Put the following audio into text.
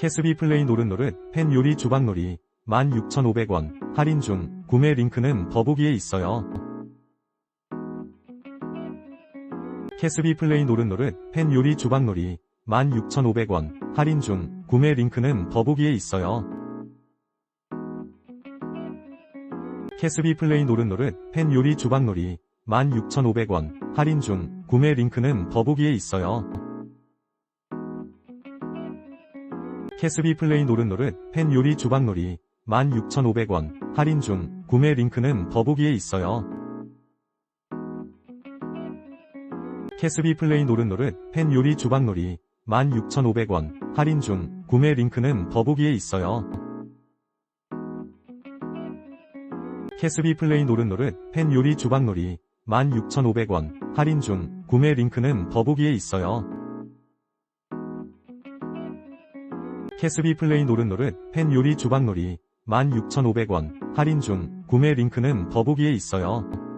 캐스비 플레이 노릇노릇 팬 요리 주방놀이 16,500원 할인 중 구매 링크는 더보기에 있어요. 캐스비 플레이 노릇노릇 팬 요리 주방놀이 16,500원 할인 중 구매 링크는 더보기에 있어요. 캐스비 플레이 노릇노릇 팬 요리 주방놀이 16,500원 할인 중 구매 링크는 더보기에 있어요. 캐스비 플레이 노릇노릇 팬 요리 주방놀이 16,500원 할인 중 구매 링크는 더보기에 있어요. 캐스비 플레이 노릇노릇 팬 요리 주방놀이 16,500원 할인 중 구매 링크는 더보기에 있어요. 캐스비 플레이 노릇노릇 팬 요리 주방놀이 16,500원 할인 중 구매 링크는 더보기에 있어요. 캐스비 플레이 노릇노릇 팬 요리 주방놀이 16,500원 할인 중 구매 링크는 더보기에 있어요.